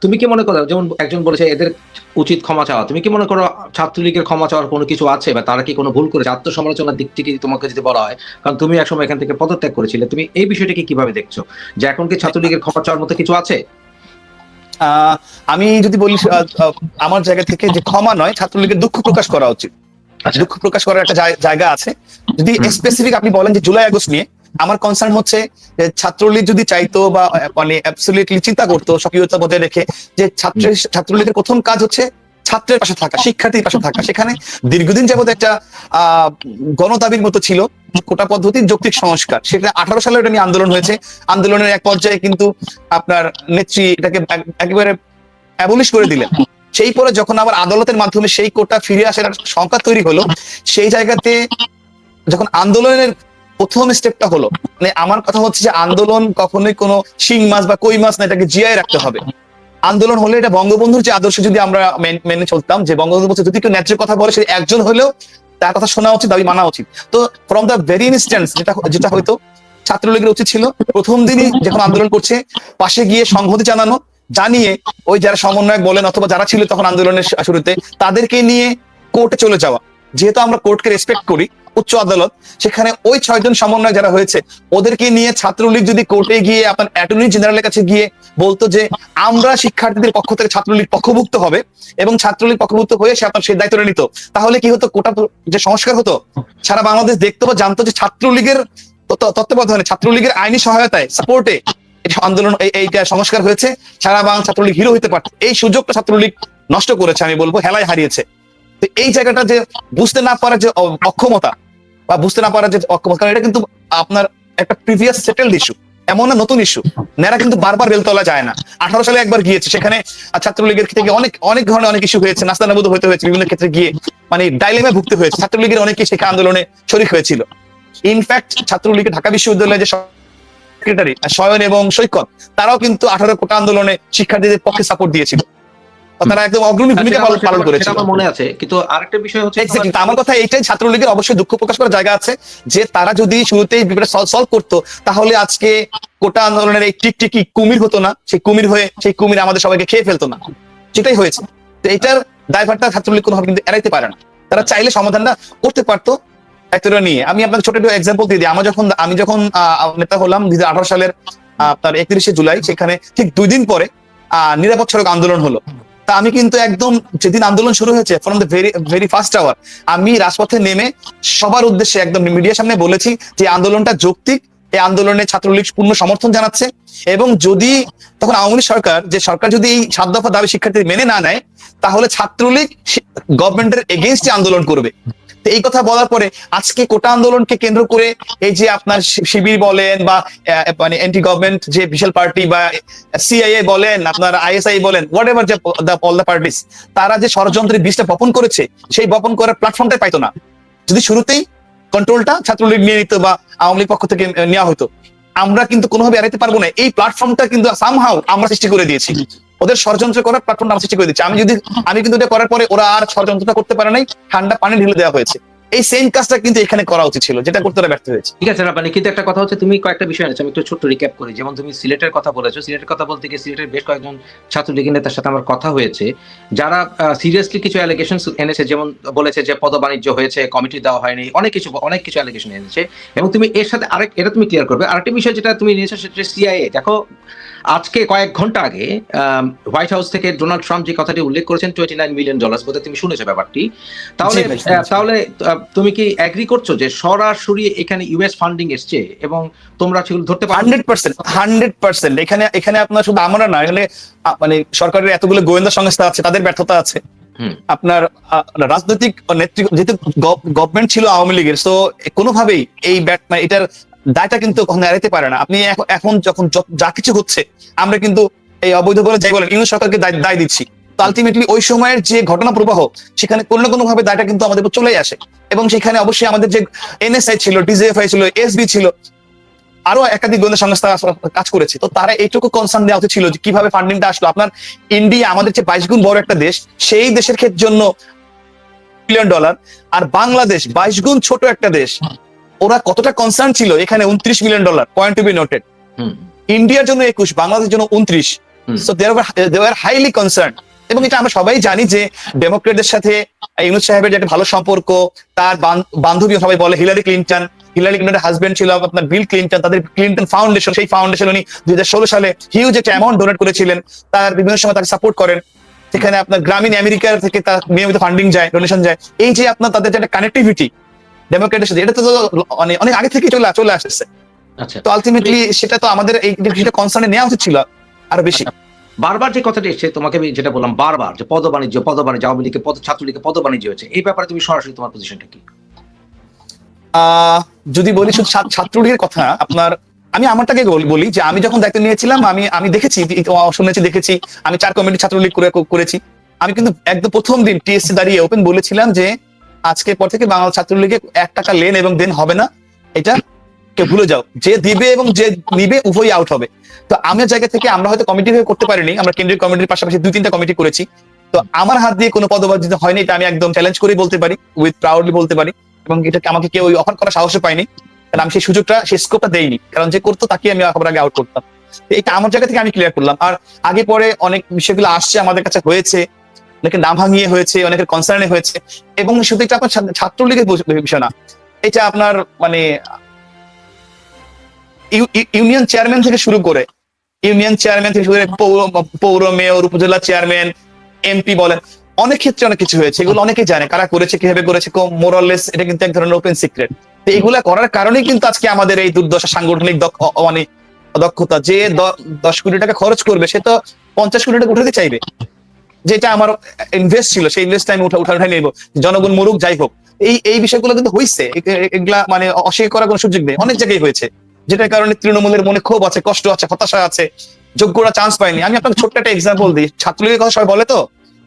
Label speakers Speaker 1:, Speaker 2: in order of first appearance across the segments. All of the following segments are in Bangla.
Speaker 1: তুমি কি মনে করো যেমন একজন বলেছে এদের উচিত ক্ষমা চাওয়া তুমি কি মনে করো ছাত্রলীগের ক্ষমা চাওয়ার কোনো কিছু আছে বা তারা কি কোনো ভুল করেছে? আত্মসমালোচনার দিক থেকে তোমাকে যদি বলা হয় কারণ তুমি একসময় এখান থেকে পদত্যাগ করেছিলে তুমি এই বিষয়টাকে কীভাবে দেখছ? যে এখন কি ছাত্রলীগের ক্ষমা চাওয়ার মতো কিছু আছে?
Speaker 2: আহ, আমি যদি বলি আমার জায়গা থেকে যে ক্ষমা নয় ছাত্রলীগের দুঃখ প্রকাশ করা উচিত।
Speaker 1: আচ্ছা।
Speaker 2: দুঃখ প্রকাশ করার একটা জায়- জায়গা আছে। যদি স্পেসিফিক আপনি বলেন যে জুলাই আগস্ট নিয়ে আমার কনসার্ন হচ্ছে যে ছাত্রলীগ যদি চাইতো বা মানে অ্যাবসলিউটলি চিন্তা করতো সক্রিয়তা বজায় রেখে যে ছাত্র ছাত্রলীগের প্রথম কাজ হচ্ছে ছাত্রের পাশে থাকা শিক্ষার্থীর পাশে থাকা। সেখানে দীর্ঘদিন যাবত একটা আহ গণদাবির মতো ছিল কোটা পদ্ধতির যৌক্তিক সংস্কার। সেটা আঠারো সালে এটা নিয়ে আন্দোলন হয়েছে। আন্দোলনের এক পর্যায়ে কিন্তু আপনার নেত্রী এটাকে একেবারে অ্যাবলিশ করে দিলেন। সেই পরে যখন আবার আদালতের মাধ্যমে সেই কোটা ফিরে আসার একটা সংখ্যা তৈরি হলো সেই জায়গাতে যখন আন্দোলনের প্রথম স্টেপটা হলো মানে আমার কথা হচ্ছে যে আন্দোলন কখনোই কোনো শিং মাছ বা কই মাছ না, এটাকে জিয়ায় রাখতে হবে। আন্দোলন হলে এটা বঙ্গবন্ধুর যে আদর্শ যদি আমরা মেনে চলতাম, যে বঙ্গবন্ধু বলছে, যদি কেউ ন্যায্য কথা বলে, সে একজন হলেও তার কথা শোনা উচিত, দাবি মানা উচিত। তো ফ্রম দ্য ভেরি ইনস্ট্যান্স যেটা যেটা হয়তো ছাত্রলীগের উচিত ছিল, প্রথম দিনই যখন আন্দোলন করছে, পাশে গিয়ে সংহতি জানানো, জানিয়ে ওই যারা সমন্বয়ক বলেন অথবা যারা ছিল তখন আন্দোলনের শুরুতে, তাদেরকে নিয়ে কোর্টে চলে যাওয়া। যেহেতু আমরা কোর্টকে রেসপেক্ট করি উচ্চ আদালত, সেখানে ওই ছয়জন সমন্বয় যারা হয়েছে, ওদেরকে নিয়ে ছাত্রলীগ যদি কোর্টে গিয়ে আপনার অ্যাটর্নি জেনারেলের কাছে গিয়ে বলতো যে, আমরা শিক্ষার্থীদের পক্ষ থেকে ছাত্রলীগ পক্ষভুক্ত হবে এবং ছাত্রলীগ পক্ষভুক্ত হয়ে সে আপনার সেই দায়িত্বটা নিত। তাহলে কি হতো? কোটা যে সংস্কার হতো? সারা বাংলাদেশ দেখতো বা জানতো যে ছাত্রলীগের তত্ত্বাবধানে, ছাত্রলীগের আইনি সহায়তায় সাপোর্টে আন্দোলন, এই- এইটা সংস্কার হয়েছে। সারা বাংলা ছাত্রলীগ হিরো হতে পারত। এই সুযোগটা ছাত্রলীগ নষ্ট করেছে, আমি বলব, হেলায় হারিয়েছে। তো এই জায়গাটা যে বুঝতে না পারার যে অক্ষমতা বা বুঝতে না পারার যে অক্ষমতা, কারণ এটা কিন্তু আপনার একটা প্রিভিয়াস সেটেলড ইস্যু এমন না, নতুন ইস্যু নেরা কিন্তু বারবার বেলতলা যায় না। আঠারো সালে একবার গিয়েছে, সেখানে ছাত্রলীগের থেকে অনেক অনেক ধরনের অনেক ইস্যু হয়েছে নাস্তানাবুদ হতে হয়েছে, বিভিন্ন ক্ষেত্রে গিয়ে মানে ডাইলেমে ভুগতে হয়েছে। ছাত্রলীগের অনেকে সেখানে আন্দোলনে শরিক হয়েছিল। ইনফ্যাক্ট ছাত্রলীগের ঢাকা বিশ্ববিদ্যালয়ে যে সেক্রেটারি শয়ন এবং সৈকত, তারাও কিন্তু আঠারো কোটা আন্দোলনে শিক্ষার্থীদের পক্ষে সাপোর্ট দিয়েছিল। তারা একদম অগ্রণী ভূমিকা পালন- করেছিল।
Speaker 1: আমার মনে আছে। কিন্তু আরেকটা বিষয় হচ্ছে.
Speaker 2: আমার কথা এইটাই ছাত্রলীগের অবশ্যই দুঃখ প্রকাশ করার জায়গা আছে যে তারা যদি শুরুতেই ব্যাপারটা সলভ করতো তাহলে আজকে কোটা আন্দোলনের এই টিকটিকি কুমির হতো না। সেই কুমির হয়ে সেই কুমির আমাদের সবাইকে খেয়ে ফেলতো না। সেটাই হয়েছে। তো এইটার দায়ভারটা ছাত্রলীগ কোনোভাবে কিন্তু এড়াইতে পারে না। তারা চাইলে সমাধানটা করতে পারতো একটা নিয়ে। আমি আপনাকে ছোট একটু এক্সাম্পল দিয়ে দিই। আমার যখন আমি যখন আহ, নেতা হলাম দুই হাজার আঠারো সালের আপনার একত্রিশে জুলাই সেখানে ঠিক দুই দিন পরে আহ, নিরাপদ সড়ক আন্দোলন হলো। তা আমি কিন্তু একদম যেদিন আন্দোলন শুরু হয়েছে from the very very first hour আমি রাজপথে নেমে সবার উদ্দেশ্যে একদম মিডিয়ার সামনে বলেছি যে আন্দোলনটা যৌক্তিক, এই আন্দোলনে ছাত্রলীগ পূর্ণ সমর্থন জানাচ্ছে এবং যদি তখন আওয়ামী লীগ সরকার, যে সরকার যদি এই সাত দফা দাবি শিক্ষার্থী মেনে না নেয়, তাহলে ছাত্রলীগ গভর্নমেন্টের এগেনস্টে আন্দোলন করবে। তো এই কথা বলার পরে আজকে কোটা আন্দোলনকে কেন্দ্র করে এই যে আপনার শিবির বলেন বা মানে অ্যান্টি গভর্নমেন্ট যে বিশাল পার্টি বা সিআইএ বলেন, আপনার আইএসআই বলেন হোয়াট এভার যে অল দ্য পার্টিস তারা যে ষড়যন্ত্রের বীজটা বপন করেছে, সেই বপন করার প্ল্যাটফর্মটাই পাইতো না। যদি শুরুতেই কন্ট্রোলটা ছাত্রলীগ নিয়ে নিত বা আওয়ামী লীগ পক্ষ থেকে নেওয়া হতো, আমরা কিন্তু কোনোভাবে এড়াইতে পারব না। এই প্ল্যাটফর্মটা কিন্তু সামহাও আমরা সৃষ্টি করে দিয়েছি। ওদের ষড়যন্ত্র করার প্ল্যাটফর্মটা আমি সৃষ্টি করে দিচ্ছি। আমি যদি আমি কিন্তু এটা করার পরে ওরা আর ষড়যন্ত্রটা করতে পারে নাই, ঠান্ডা পানি ঢেলে দেওয়া হয়েছে। এই সেম কাজটা কিন্তু এখানে করা উচিত ছিল যেটা করতে ব্যর্থ হয়েছে।
Speaker 1: ঠিক আছে রাব্বানি কিন্তু একটা কথা হচ্ছে তুমি কয়েকটা বিষয় আছে আমি একটু ছোট্ট রিক্যাপ করি। যেমন তুমি সিলেটের কথা বলেছ সিলেটের কথা বলতে গিয়ে সিলেটের বেশ কয়েকজন ছাত্রলীগের নেতার সাথে আমার কথা হয়েছে। যারা সিরিয়াসলি কিছু অ্যালিগেশন এনেছে যেমন বলেছে যে পদ বাণিজ্য হয়েছে কমিটি দেওয়া হয়নি অনেক কিছু অনেক কিছু অ্যালিগেশন এনেছে। এবং তুমি এর সাথে আরেক এটা তুমি ক্লিয়ার করবে। আরেকটা বিষয় যেটা তুমি নিয়েছো সেটা সিআইএ দেখো আজকে কয়েক ঘণ্টা আগে হোয়াইট হাউস থেকে ডোনাল্ড ট্রাম্প যে কথাটি উল্লেখ করেছেন টোয়েন্টি নাইন মিলিয়ন ডলার বোধহয় তুমি শুনেছো ব্যাপারটি। তাহলে। তাহলে তুমি কি এগ্রি করছ যে সরাসরি এখানে ইউএস ফান্ডিং এসছে এবং তোমরা সেগুলো ধরতে পারো?
Speaker 2: Hundred percent hundred percent. এখানে এখানে আপনার শুধু আমরা না এখানে মানে সরকারের এতগুলো গোয়েন্দা সংস্থা আছে তাদের ব্যর্থতা আছে। আপনার রাজনৈতিক নেতৃত্ব যেহেতু গভর্নমেন্ট ছিল আওয়ামী লীগের তো কোনোভাবেই এই ব্যাট মানে এটার দায়টা কিন্তু কখনো এড়াইতে পারে না। আপনি এখন- যখন যা কিছু হচ্ছে আমরা কিন্তু এই অবৈধ বলে যাই বলেন ইউনিট সরকারকে দায় দিচ্ছি। তো আলটিমেটলি ওই সময়ের যে ঘটনা প্রবাহ সেখানে কোনো না কোনো ভাবে দায়টা কিন্তু আমাদের চলেই আসে। এবং সেখানে অবশ্যই আমাদের যে এনএসআই ছিল ডিজিএফআই ছিল এসবি ছিল আরও একাধিক গোয়েন্দা সংস্থা কাজ করেছে। তো তারা এইটুকু কনসার্ন দেওয়া উচিত ছিল যে কীভাবে ফান্ডিংটা আসলো। আপনার ইন্ডিয়া আমাদের যে বাইশ গুণ বড় একটা দেশ সেই দেশের ক্ষেত্রে জন্য বিলিয়ন ডলার আর বাংলাদেশ বাইশ গুণ ছোট একটা দেশ ওরা কতটা কনসার্ন ছিল? এখানে উনত্রিশ million dollar point to be noted
Speaker 1: hmm.
Speaker 2: ইন্ডিয়ার জন্য একুশ বাংলাদেশের জন্য উনত্রিশ। So they they are highly concern এবং এটা আমরা সবাই জানি যে ডেমোক্রেটদের সাথে ইউনুস সাহেবের যে একটা ভালো সম্পর্ক তার বান- বান্ধবী সবাই বলে হিলারি ক্লিন্টন হিলারি ক্লিন্টনের হাজবেন্ড ছিল আপনার বিল ক্লিন্টন তাদের ক্লিন্টন ফাউন্ডেশন সেই ফাউন্ডেশন উনি দুই হাজার ষোলো সালে হিউজ একটা অ্যামাউন্ট ডোনেট করেছিলেন। তার বিভিন্ন সময় তাকে সাপোর্ট করেন। সেখানে আপনার গ্রামীণ আমেরিকার থেকে তার নিয়মিত ফান্ডিং যায় ডোনেশন যায়। এই যে আপনার তাদের যে একটা কানেক্টিভিটি ডেমোক্রেটের সাথে এটা তো মানে অনেক আগে থেকে চলে চলে আসছে।
Speaker 1: আচ্ছা।
Speaker 2: তো আলটিমেটলি সেটা তো আমাদের এই কনসার্নে নেওয়া উচিত ছিল আরও বেশি।
Speaker 1: বারবার যে কথাটা এসছে তোমাকে আমি যেটা বললাম, বারবার যে পদ বাণিজ্য পদ বাণিজ্য, আওয়ামী লীগের পদ, ছাত্রলীগের পদ বাণিজ্য হয়েছে, এই ব্যাপারে তুমি সরাসরি তোমার পজিশনটা কি?
Speaker 2: যদি বলি শুধু ছাত্রলীগের কথা, আপনার, আমি আমারটাকে বলি যে আমি যখন দায়িত্ব নিয়েছিলাম, আমি আমি দেখেছি শুনেছি, দেখেছি, আমি চার কমিটি ছাত্রলীগ করে করেছি। আমি কিন্তু একদম প্রথম দিন টিএসসি দাঁড়িয়ে ওপেন বলেছিলাম যে আজকে পর থেকে বাংলা ছাত্রলীগে এক টাকা লেন এবং দেন হবে না। এটা কে ভুলে যাও। যে দিবে এবং যে নিবে উভয়ই আউট হবে। তো আমার জায়গা থেকে আমরা হয়তো কমিটি হয়ে করতে পারিনি। আমরা কেন্দ্রীয় কমিটির পাশাপাশি দুই তিনটা কমিটি করেছি। তো আমার হাত দিয়ে কোনো পদবাজিত হয়নি, এটা আমি একদম চ্যালেঞ্জ করে বলতে পারি উইথ প্রাউডলি বলতে পারি। এবং এটাকে আমাকে কেউ অফার করার সাহসও পাইনি কারণ আমি সেই সুযোগটা, সেই স্কোপটা দেইনি। কারণ যে করতো তাকে আমি সবার আগে আউট করতাম। এটা আমার জায়গা থেকে আমি ক্লিয়ার করলাম। আর আগে পরে অনেক বিষয়গুলো আসছে আমাদের কাছে হয়েছে। অনেকের নাম ভাঙিয়ে হয়েছে, অনেকের কনসার্নে হয়েছে। এবং শুধু এটা আপনার ছাত্র- ছাত্রলীগের বিষয় না। এটা আপনার মানে ইউনিয়ন চেয়ারম্যান থেকে শুরু করে, ইউনিয়ন চেয়ারম্যান থেকে শুরু করে পৌর পৌর মেয়র, উপজেলা চেয়ারম্যান, এমপি বলেন অনেক ক্ষেত্রে অনেক কিছু হয়েছে। এগুলো অনেকেই জানে, কারা করেছে, কীভাবে করেছে মোরাললেস এটা কিন্তু এক ধরনের ওপেন সিক্রেট তো এগুলা করার কারণেই কিন্তু আজকে আমাদের এই দুর্দশা সাংগঠনিক মানে দক্ষতা, যে দশ কোটি টাকা খরচ করবে, সে তো পঞ্চাশ কোটি টাকা উঠাতে চাইবে। যেটা আমার ইনভেস্ট ছিল, সেই ইনভেস্ট আমি উঠা উঠা উঠাই নেব। জনগণ মরুক, যাই হোক। এই এই বিষয়গুলো কিন্তু হয়েছে এগুলা মানে অস্বীকার করার কোনো সুযোগ নেই। অনেক জায়গায় হয়েছে। যেটার কারণে তৃণমূলের মনে ক্ষোভ আছে, কষ্ট আছে, হতাশা আছে, যোগ্যরা চান্স পায়নি। আমি আপনাকে ছোট্ট একটা এক্সাম্পল দিই। ছাত্রলীগের কথা সবাই বলে তো?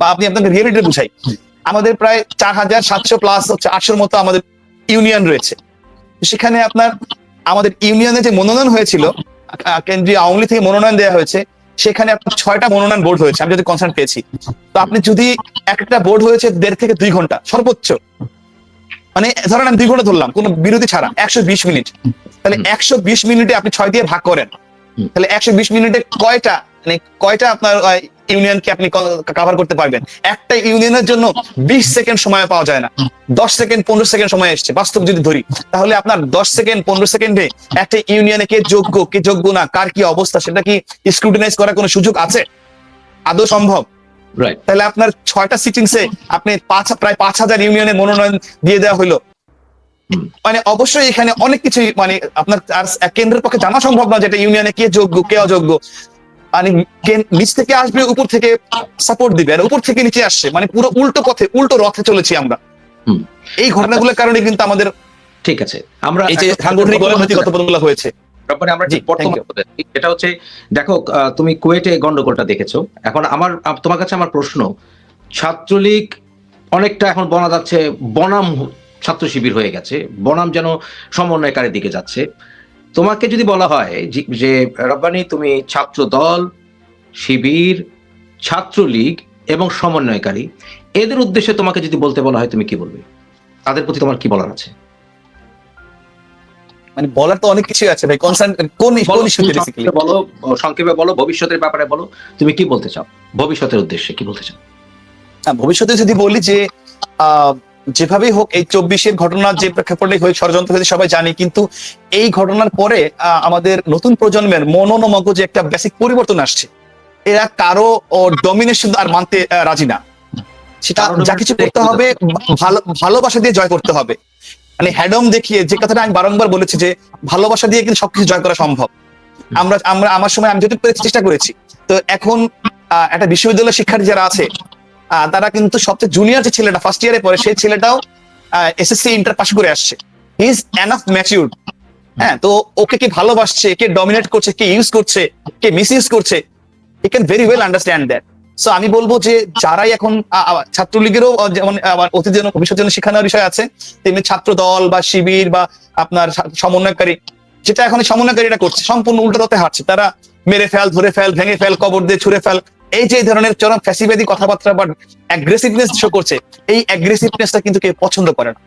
Speaker 2: বা আপনি আপনাকে রিয়েলিটি বুঝাই। আমাদের প্রায় চার হাজার সাতশো প্লাস হচ্ছে আটশোর মতো আমাদের ইউনিয়ন রয়েছে। সেখানে আপনার আমাদের ইউনিয়নে যে মনোনয়ন হয়েছিল কেন্দ্রীয় আওয়ামী লীগ থেকে মনোনয়ন দেওয়া হয়েছে, সেখানে আপনার ছয়টা মনোনয়ন বোর্ড হয়েছে। আমি যদি কনসার্ন পেয়েছি। তো আপনি যদি একটা বোর্ড হয়েছে দেড় থেকে দুই ঘণ্টা, সর্বোচ্চ মানে ধরেন আমি দুই ঘণ্টা ধরলাম, কোনো বিরতি ছাড়া, একশো বিশ মিনিট। তাহলে একশো বিশ মিনিটে আপনি ছয় দিয়ে ভাগ করেন। তাহলে একশো বিশ মিনিটে কয়টা মানে কয়টা আপনার ইউনিয়নকে আপনি কভার করতে পারবেন? একটা ইউনিয়নের জন্য বিশ সেকেন্ড সময় পাওয়া যায় না। দশ সেকেন্ড পনেরো সেকেন্ড সময় এসছে। বাস্তব যদি ধরি তাহলে আপনার দশ সেকেন্ড পনেরো সেকেন্ডে একটা ইউনিয়নে কে যোগ্য কে যোগ্য না কার কি অবস্থা সেটা কি স্ক্রুটিনাইজ করার কোনো সুযোগ আছে? আদৌ সম্ভব? তাহলে আপনার ছয়টা সিটিংসে আপনি পাঁচ প্রায় পাঁচ হাজার ইউনিয়নের মনোনয়ন দিয়ে দেওয়া হলো। মানে অবশ্যই এখানে অনেক কিছু মানে আপনার আর কেন্দ্রের পক্ষে জানা সম্ভব না যেটা ইউনিয়নে কে যোগ্য কে অযোগ্য। মানে নিচ থেকে আসবে উপর থেকে সাপোর্ট দিবে আর উপর থেকে নিচে আসছে। মানে পুরো উল্টো পথে উল্টো রথে চলেছি আমরা। এই ঘটনাগুলোর কারণে কিন্তু আমাদের
Speaker 1: ঠিক আছে। আমরা
Speaker 2: এই যে সাংগঠনিক পদগুলো হয়েছে।
Speaker 1: ব্যাপারে আমরা
Speaker 2: জি,
Speaker 1: বর্তমান এটা হচ্ছে দেখো আহ, তুমি কুয়েটে গন্ডগোলটা দেখেছ। এখন আমার তোমার কাছে আমার প্রশ্ন ছাত্রলীগ অনেকটা এখন বনা যাচ্ছে বনাম ছাত্র শিবির হয়ে গেছে। বনাম যেন সমন্বয়কারীর দিকে যাচ্ছে। তোমাকে যদি বলা হয় যে- রব্বানি তুমি ছাত্র দল শিবির ছাত্রলীগ এবং সমন্বয়কারী এদের উদ্দেশ্যে তোমাকে যদি বলতে বলা হয় তুমি কি বলবে? তাদের প্রতি তোমার কি বলার আছে?
Speaker 2: মানে বলার তো অনেক কিছু আছে ভাই। কনসার্ন কোন কোন ইস্যুতে বেসিক্যালি
Speaker 1: বলো সংক্ষেপে বলো ভবিষ্যতের ব্যাপারে বলো তুমি কি বলতে চাও? ভবিষ্যতের উদ্দেশ্যে কি বলতে চাও?
Speaker 2: ভবিষ্যতে যদি বলি যে আহ, যেভাবেই হোক এই চব্বিশের ঘটনা যে প্রেক্ষাপটে হয়ে ষড়যন্ত্র হয়েছে সবাই জানি। কিন্তু এই ঘটনার পরে আমাদের নতুন প্রজন্মের মনন ও মগজে একটা বেসিক পরিবর্তন আসছে। এরা কারও ডমিনেশন আর মানতে রাজি না। সেটা যা কিছু করতে হবে ভালো ভালোবাসা দিয়ে জয় করতে হবে। মানে হ্যাডম দেখিয়ে যে কথাটা আমি বারংবার বলেছি যে ভালোবাসা দিয়ে কিন্তু সবকিছু জয় করা সম্ভব। আমরা আমরা আমার সময় আমি পেরেছি চেষ্টা করেছি। তো এখন একটা বিশ্ববিদ্যালয়ের শিক্ষার্থী যারা আছে তারা কিন্তু সবচেয়ে জুনিয়র যে ছেলেটা ফার্স্ট ইয়ারে পড়ে, সেই ছেলেটাও এসএসসি ইন্টার পাস করে আসছে। ইজ এনাফ ম্যাচিউর হ্যাঁ তো ওকে কি ভালোবাসছে, কে ডমিনেট করছে, কে ইউজ করছে, কে মিস ইউজ করছে ই can very well understand that so আমি বলব যে, যারাই এখন ছাত্রলীগেরও যেমন, আবার অতীত জন্য ভবিষ্যৎ জন্য শিখানোর বিষয় আছে, তেমনি ছাত্র দল বা শিবির বা আপনার সমন্বয়কারী, যেটা এখন সমন্বয়কারীরা করছে, সম্পূর্ণ উল্টো রতে হাঁটছে। তারা মেরে ফেল, ধরে ফেল, ভেঙে ফেল, কবর দিয়ে ছুড়ে ফেল এই যে ধরনের চরম ফ্যাসিবাদী কথাবার্তা বা অ্যাগ্রেসিভনেস শো করছে, এই অ্যাগ্রেসিভনেসটা কিন্তু কেউ পছন্দ করে না।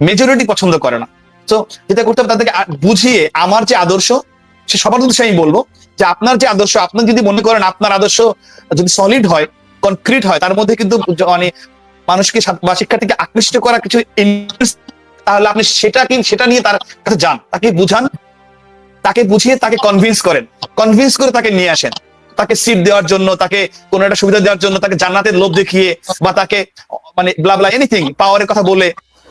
Speaker 2: মেজরিটি পছন্দ করে না। তো যেটা করতে হবে তাদেরকে বুঝিয়ে আমার যে আদর্শ, সে সবার উদ্দেশ্যে আমি বলব যে আপনার যে আদর্শ, আপনার যদি মনে করেন আপনার আদর্শ যদি সলিড হয় কনক্রিট হয়, তার মধ্যে কিন্তু মানে মানুষকে বা শিক্ষার্থীকে আকৃষ্ট করা কিছু তাহলে আপনি সেটা কি সেটা নিয়ে তার কাছে যান, তাকে বুঝান, তাকে বুঝিয়ে তাকে কনভিন্স করেন। কনভিন্স করে তাকে নিয়ে আসেন। তাকে সিট দেওয়ার জন্য তাকে কোনো একটা সুবিধা দেওয়ার জন্য তাকে জান্নাতের লোভ দেখিয়ে বা তাকে মানে ব্লাবলা এনিথিং পাওয়ারের কথা বলে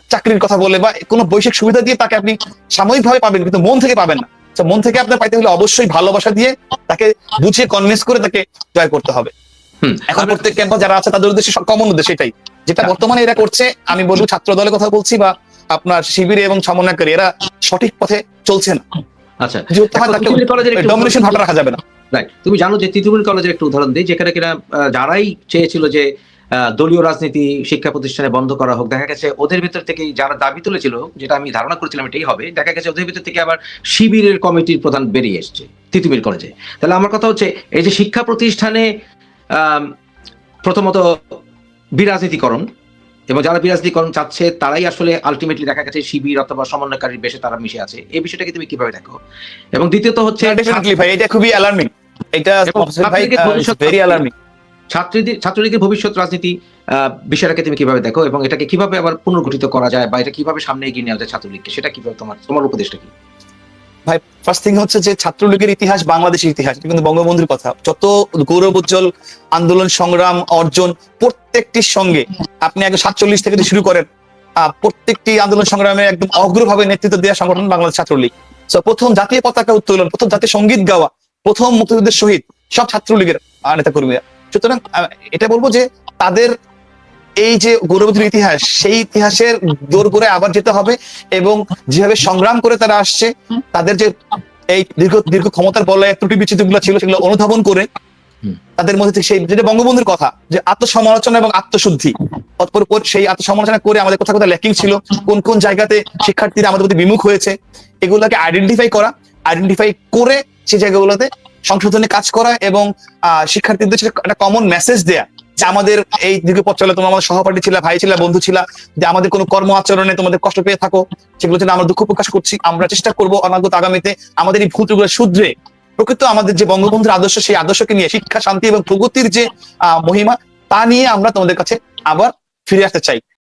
Speaker 2: চাকরির কথা বলে বা কোনো বৈশ্বিক সুবিধা দিয়ে তাকে আপনি সাময়িকভাবে পাবেন কিন্তু মন থেকে পাবেন না। তো মন থেকে আপনার পাইতে হলে অবশ্যই ভালোবাসা দিয়ে তাকে বুঝিয়ে কনভিন্স করে তাকে জয় করতে হবে। এখন প্রত্যেক ক্যাম্পাস যারা আছে তাদের উদ্দেশ্যে কমন উদ্দেশ্য এটাই। যেটা বর্তমানে এরা করছে আমি বলব ছাত্র দলের কথা বলছি বা আপনার শিবিরে এবং সমন্বয়কারী এরা সঠিক পথে চলছে না।
Speaker 1: আচ্ছা।
Speaker 2: হয় ডমিনেশন ভাটা রাখা যাবে না।
Speaker 1: রাইট তুমি জানো যে তিতুমির কলেজের একটু উদাহরণ দিই, যেখানে কিনা যারাই চেয়েছিল যে দলীয় রাজনীতি, শিক্ষা প্রতিষ্ঠানে বন্ধ করা হোক, দেখা গেছে ওদের ভিতর থেকে যারা দাবি তুলেছিল, যেটা আমি ধারণা করেছিলাম এটাই হবে, দেখা গেছে ওদের ভিতর থেকে আবার শিবিরের কমিটির প্রধান বেরিয়ে এসছে তিতুমির কলেজে। তাহলে আমার কথা হচ্ছে, এই যে শিক্ষা প্রতিষ্ঠানে প্রথমত বিরাজনীতিকরণ, এবং যারা বিরাজনীতিকরণ চাচ্ছে, তারাই আসলে আলটিমেটলি দেখা গেছে শিবির অথবা সমন্বয়কারীর বেশে তারা মিশে আছে। এই বিষয়টাকে তুমি কীভাবে দেখো? এবং দ্বিতীয়ত হচ্ছে
Speaker 2: ভাই, এটা খুবই অ্যালার্মিং এটা ভাই
Speaker 1: ছাত্রলীগের ভবিষ্যৎ
Speaker 2: ভেরি অ্যালার্মিং
Speaker 1: ছাত্রীদের ছাত্রলীগের ভবিষ্যৎ রাজনীতি বিষয়টাকে তুমি কীভাবে দেখো এবং এটাকে কীভাবে আবার পুনর্গঠিত করা যায় বা এটা কীভাবে সামনে এগিয়ে নেওয়া যায় ছাত্রলীগকে? সেটা কীভাবে তোমার তোমার উপদেশটা কি?
Speaker 2: ভাই ফার্স্ট থিং হচ্ছে যে ছাত্রলীগের ইতিহাস বাংলাদেশের ইতিহাস। কিন্তু বঙ্গবন্ধুর কথা। যত গৌরব উজ্জ্বল আন্দোলন সংগ্রাম অর্জন প্রত্যেকটির সঙ্গে আপনি একশো সাতচল্লিশ থেকে শুরু করেন আহ, প্রত্যেকটি আন্দোলন সংগ্রামে একদম অগ্রভাবে নেতৃত্ব দেওয়া সংগঠন বাংলাদেশ ছাত্রলীগ। প্রথম জাতীয় পতাকা উত্তোলন প্রথম জাতীয় সংগীত গাওয়া প্রথম মুক্তিযুদ্ধের শহীদ সব ছাত্রলীগের নেতা কর্মীরা সুতরাং এটা বলব যে তাদের এই যে গৌরবধুর ইতিহাস সেই ইতিহাসের দৌড় করে আবার যেতে হবে এবং যেভাবে সংগ্রাম করে তারা আসছে তাদের যে এই দীর্ঘ দীর্ঘ ক্ষমতার বলে ত্রুটি বিচ্ছিন্নগুলো ছিল সেগুলো অনুধাবন করে তাদের মধ্যে সেই যেটা বঙ্গবন্ধুর কথা যে আত্মসমালোচনা এবং আত্মশুদ্ধি অতঃপর পর সেই আত্মসমালোচনা করে আমাদের কোথাও কোথাও ল্যাকিং ছিল কোন কোন জায়গাতে শিক্ষার্থীরা আমাদের প্রতি বিমুখ হয়েছে এগুলোকে আইডেন্টিফাই করা আইডেন্টিফাই করে সেই জায়গাগুলোতে সংশোধনে কাজ করা এবং শিক্ষার্থীদের একটা কমন মেসেজ দেয়া যে আমাদের এই দীর্ঘ পথ চলে, তোমার আমাদের সহপাঠী ছিল, ভাই ছিল, বন্ধু ছিল, যে আমাদের কোনো কর্ম আচরণে তোমাদের কষ্ট পেয়ে থাকো সেগুলো জন্য আমরা দুঃখ প্রকাশ করছি, আমরা চেষ্টা করব অনাগত আগামীতে আমাদের এই ভুলগুলো শুধরে প্রকৃত আমাদের যে বঙ্গবন্ধুর আদর্শ, সেই আদর্শকে নিয়ে শিক্ষা, শান্তি এবং প্রগতির যে মহিমা, তা নিয়ে আমরা তোমাদের কাছে আবার ফিরে আসতে চাই।